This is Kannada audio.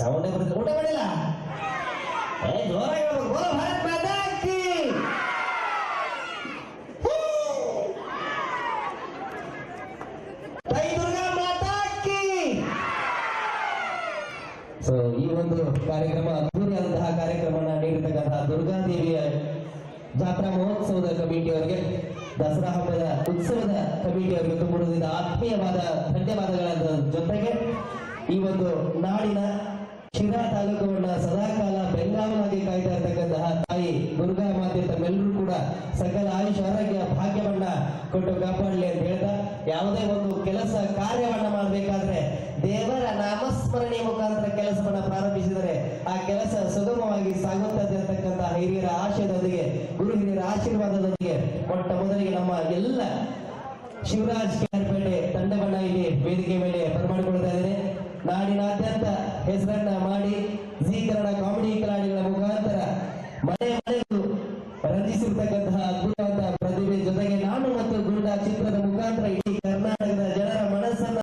ಸೌಂಡ್ ಬರುತ್ತೆ ಊಟ ಮಾಡಿಲ್ಲ? ಏ, ಜೋರಾಗಿ ಹೇಳ್ಬೇಕು ಬೋಲೋ ಭಾರತ್ ಮಾತಾ ಕಿ! ದುರ್ಗಾ ಮಾತಾ ಕಿ! ಸೊ ಈ ಒಂದು ಕಾರ್ಯಕ್ರಮ, ಅದ್ಭುತವಾದಂತಹ ಕಾರ್ಯಕ್ರಮನ ನೀಡಿರ್ತಕ್ಕಂತಹ ದುರ್ಗಾದೇವಿಯ ಜಾತ್ರಾ ಮಹೋತ್ಸವದ ಕಮಿಟಿಯವರಿಗೆ ದಸರಾ ಹಬ್ಬದ ಉತ್ಸವದ ಕಮಿಟಿಯವರಿಗೆ ತುಂಬುವುದರಿಂದ ಆತ್ಮೀಯವಾದ ಧನ್ಯವಾದಗಳ ಜೊತೆಗೆ ಈ ಒಂದು ನಾಡಿನ ಶಿರಾ ತಾಲೂಕುವನ್ನ ಸದಾಕಾಲ ಬೆಂಗಾವಲಾಗಿ ಕಾಯ್ತಾ ಇರ್ತಕ್ಕಂತಹ ತಾಯಿ ದುರ್ಗಾ ಮಾತೆ ತಮ್ಮೆಲ್ಲರೂ ಕೂಡ ಸಕಲ ಆಯುಷ ಆರೋಗ್ಯ ಭಾಗ್ಯವನ್ನ ಕೊಟ್ಟು ಕಾಪಾಡಲಿ ಅಂತ ಹೇಳ್ತಾ ಯಾವುದೇ ಒಂದು ಕೆಲಸ ಕಾರ್ಯವನ್ನ ಮಾಡಬೇಕಾದ್ರೆ ದೇವರ ನಾಮಸ್ಮರಣೆ ಮುಖಾಂತರ ಕೆಲಸವನ್ನ ಪ್ರಾರಂಭಿಸಿದರೆ ಆ ಕೆಲಸ ಸುಗಮವಾಗಿ ಸಾಗುತ್ತದೆ ಅಂತಕ್ಕಂತಹ ಹಿರಿಯರ ಆಶಯದೊಂದಿಗೆ ಗುರು ಹಿರಿಯರ ಆಶೀರ್ವಾದದೊಂದಿಗೆ ಮೊಟ್ಟ ಮೊದಲಿಗೆ ನಮ್ಮ ಎಲ್ಲ ಶಿವರಾಜ್ ಹೆಸರನ್ನ ಮಾಡಿ ಜಿ ಕನ್ನಡ ಕಾಮಿಡಿ ಕಲಾವಿದರ ಮುಖಾಂತರ ಮನೆ ಮನೆಗೂ ರಂಜಿಸಿರ್ತಕ್ಕಂತಹ ಅದ್ಭುತವಾದ ಪ್ರತಿಭೆ ಜೊತೆಗೆ ನಾನು ಮತ್ತು ಗುಂಡ ಚಿತ್ರದ